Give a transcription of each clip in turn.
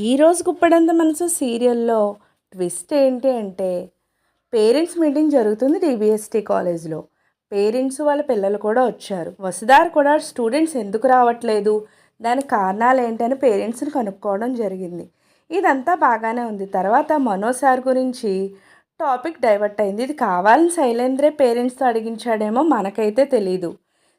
ఈరోజు గుప్పడంత మనసు సీరియల్లో ట్విస్ట్ ఏంటి అంటే పేరెంట్స్ మీటింగ్ జరుగుతుంది డిబిఎస్టీ కాలేజ్లో. పేరెంట్స్ వాళ్ళ పిల్లలు కూడా వచ్చారు. వసుదార్ కూడా స్టూడెంట్స్ ఎందుకు రావట్లేదు? దానికి కారణాలు ఏంటని పేరెంట్స్ని కనుక్కోవడం జరిగింది. ఇదంతా బాగానే ఉంది. తర్వాత మనో సార్ గురించి టాపిక్ డైవర్ట్ అయింది. ఇది కావాలని శైలేంద్రే పేరెంట్స్తో అడిగించాడేమో మనకైతే తెలీదు.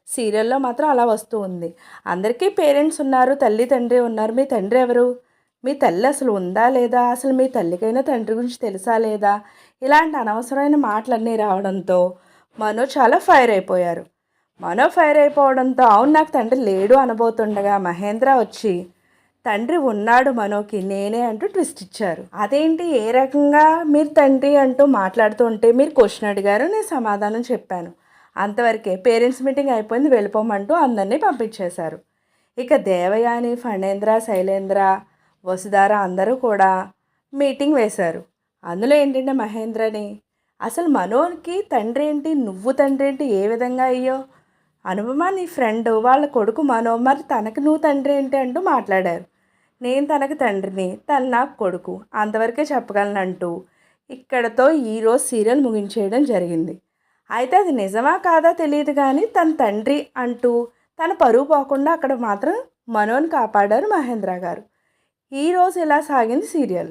సీరియల్లో మాత్రం అలా వస్తూ ఉంది. అందరికీ పేరెంట్స్ ఉన్నారు తల్లి తండ్రి ఉన్నారు. మీ తండ్రి ఎవరు? మీ తల్లి అసలు ఉందా లేదా? అసలు మీ తల్లికైనా తండ్రి గురించి తెలుసా లేదా? ఇలాంటి అనవసరమైన మాటలన్నీ రావడంతో మనో చాలా ఫైర్ అయిపోయారు. మనో ఫైర్ అయిపోవడంతో అవును నాకు తండ్రి లేడు అనబోతుండగా మహేంద్ర వచ్చి తండ్రి ఉన్నాడు మనోకి నేనే అంటూ ట్విస్ట్ ఇచ్చారు. అదేంటి? ఏ రకంగా మీరు తండ్రి అంటూ మాట్లాడుతూ ఉంటే మీరు క్వశ్చన్ అడిగారు నేను సమాధానం చెప్పాను. అంతవరకే పేరెంట్స్ మీటింగ్ అయిపోయింది వెళ్ళిపోమంటూ అందరినీ పంపించేశారు. ఇక దేవయాని ఫణేంద్ర శైలేంద్ర వసుధార అందరూ కూడా మీటింగ్ వేశారు. అందులో ఏంటంటే మహేంద్రని అసలు మనోనికి తండ్రి ఏంటి నువ్వు తండ్రి ఏంటి ఏ విధంగా అయ్యో? అనుపమ నీ ఫ్రెండ్ వాళ్ళ కొడుకు మనో మరి తనకు నువ్వు తండ్రి ఏంటి అంటూ మాట్లాడారు. నేను తనకు తండ్రిని తను నాకు కొడుకు అంతవరకే చెప్పగలను అంటూ ఇక్కడతో ఈరోజు సీరియల్ ముగించేయడం జరిగింది. అయితే అది నిజమా కాదా తెలియదు కానీ తన తండ్రి అంటూ తన పరువు పోకుండా అక్కడ మాత్రం మనోని కాపాడారు మహేంద్ర గారు. ఈరోజు ఇలా సాగింది సీరియల్?